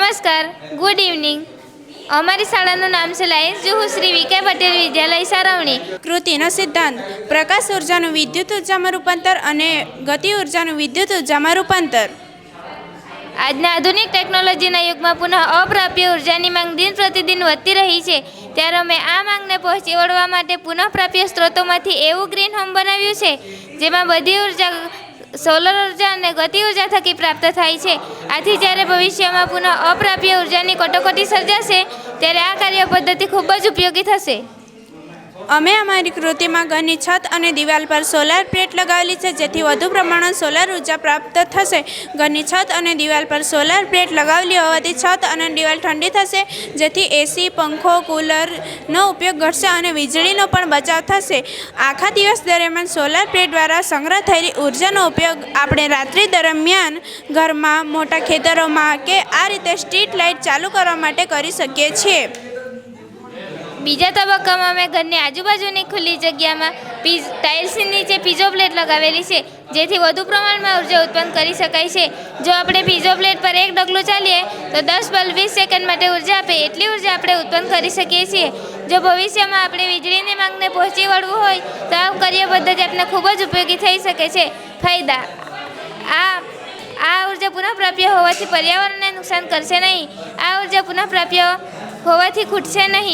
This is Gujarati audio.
નમસ્કાર ગુડ ઇવનિંગ અમારી શાળાનું નામ છે Lions Juhu Shri V K Patel Vidyalaya સારવણી. કૃતિનો સિદ્ધાંત. પ્રકાશ ઉર્જાનું વિદ્યુત ઉર્જામાં રૂપાંતર અને ગતિ ઉર્જાનું વિદ્યુત ઉર્જામાં રૂપાંતર. આજના આધુનિક ટેકનોલોજીના યુગમાં પુનઃ અપ્રાપ્ય ઉર્જાની માંગ દિન પ્રતિદિન વધતી રહી છે. ત્યારે અમે આ માંગને પહોંચી વળવા માટે પુનઃપ્રાપ્ય સ્ત્રોતોમાંથી એવું ગ્રીન હોમ બનાવ્યું છે જેમાં બધી ઊર્જા સોલર ઊર્જા અને ગતિ ઊર્જા થકી પ્રાપ્ત થાય છે. આથી જ્યારે ભવિષ્યમાં પુનઃ અપ્રાપ્ય ઉર્જાની કટોકટી સર્જાશે, ત્યારે આ કાર્ય પદ્ધતિ ખૂબ જ ઉપયોગી થશે. અમે અમારી કૃતિમાં ઘરની છત અને દિવાલ પર સોલાર પ્લેટ લગાવેલી છે, જેથી વધુ પ્રમાણમાં સોલાર ઊર્જા પ્રાપ્ત થશે. ઘરની છત અને દિવાલ પર સોલાર પ્લેટ લગાવેલી હોવાથી છત અને દિવાલ ઠંડી થશે, જેથી એસી પંખો કૂલરનો ઉપયોગ ઘટશે અને વીજળીનો પણ બચાવ થશે. આખા દિવસ દરમિયાન સોલાર પ્લેટ દ્વારા સંગ્રહ થયેલી ઉર્જાનો ઉપયોગ આપણે રાત્રિ દરમિયાન ઘરમાં, મોટા ખેતરોમાં કે આ રીતે સ્ટ્રીટ લાઇટ ચાલુ કરવા માટે કરી શકીએ છીએ. બીજા તબક્કામાં અમે ઘરની આજુબાજુની ખુલ્લી જગ્યામાં પીઝ ટાઇલ્સની નીચે પીઝો પ્લેટ લગાવેલી છે, જેથી વધુ પ્રમાણમાં ઊર્જા ઉત્પન્ન કરી શકાય છે. જો આપણે પીઝો પ્લેટ પર એક ડગલું ચાલીએ, તો દસ બલ્બ વીસ સેકન્ડ માટે ઊર્જા આપે એટલી ઊર્જા આપણે ઉત્પન્ન કરી શકીએ છીએ. જો ભવિષ્યમાં આપણે વીજળીની માંગને પહોંચી વળવું હોય, તો આ કાર્ય પદ્ધતિ આપણે ખૂબ જ ઉપયોગી થઈ શકે છે. ફાયદા. આ આ ઊર્જા પુનઃપ્રાપ્ય હોવાથી પર્યાવરણને નુકસાન કરશે નહીં. આ ઊર્જા પુનઃપ્રાપ્ય હોવાથી ખૂટશે નહીં.